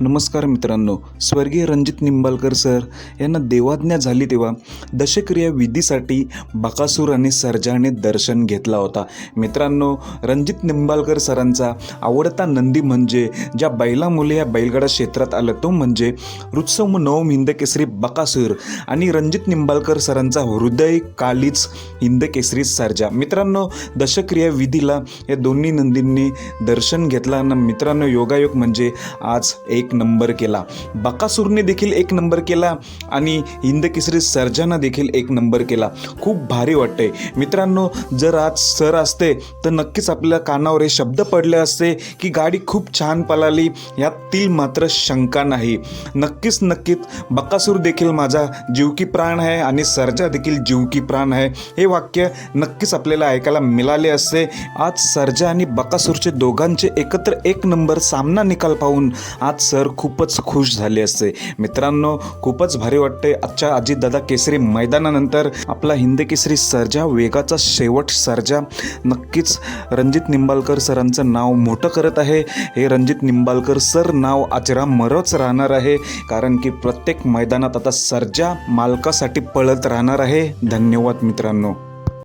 नमस्कार मित्रांनो स्वर्गीय रणजित निंबाळकर सर यांना देवाज्ञा झाली तेव्हा दशक्रिया विधीसाठी बकासूर आणि सर्जाने दर्शन घेतला होता. मित्रांनो रणजित निंबाळकर सरांचा आवडता नंदी म्हणजे ज्या बैला मुले या बैलगाडा क्षेत्रात आलं तो म्हणजे रुत्सव नवम हिंदकेसरी बकासूर आणि रणजित निंबाळकर सरांचा हृदय कालीच हिंदकेसरी सरजा सर्जा. मित्रांनो दशक्रिया विधीला या दोन्ही नंदींनी दर्शन घेतला आणि मित्रांनो योगायोग म्हणजे आज एक नंबर केला. बकासूरने देखील एक नंबर केला आणि हिंदकेसरी केसरी देखील एक नंबर केला. खूप भारी वाटतंय. मित्रांनो जर आज सर असते तर नक्कीच आपल्या कानावर हे शब्द पडले असते की गाडी खूप छान पळाली यातील मात्र शंका नाही. नक्कीच नक्कीच बकासूर देखील माझा जीव की प्राण आहे आणि सर्जा देखील जीव की प्राण आहे. हे वाक्य नक्कीच आपल्याला ऐकायला मिळाले असते. आज सर्जा आणि बकासूरचे दोघांचे एकत्र एक नंबर सामना निकाल पाहून आज सर सर खूपच खुश झाले असते. मित्रांनो खूपच भारी वाटते आजच्या अजितदादा केसरी मैदानानंतर आपला हिंद केसरी सर्जा वेगाचा शेवट सर्जा. नक्कीच रणजित निंबाळकर सरांचं नाव मोठं करत आहे. हे रणजित निंबाळकर सर नाव अजरामरच राहणार आहे. कारण की प्रत्येक मैदानात आता सर्जा मालकासाठी पळत राहणार आहे. धन्यवाद मित्रांनो.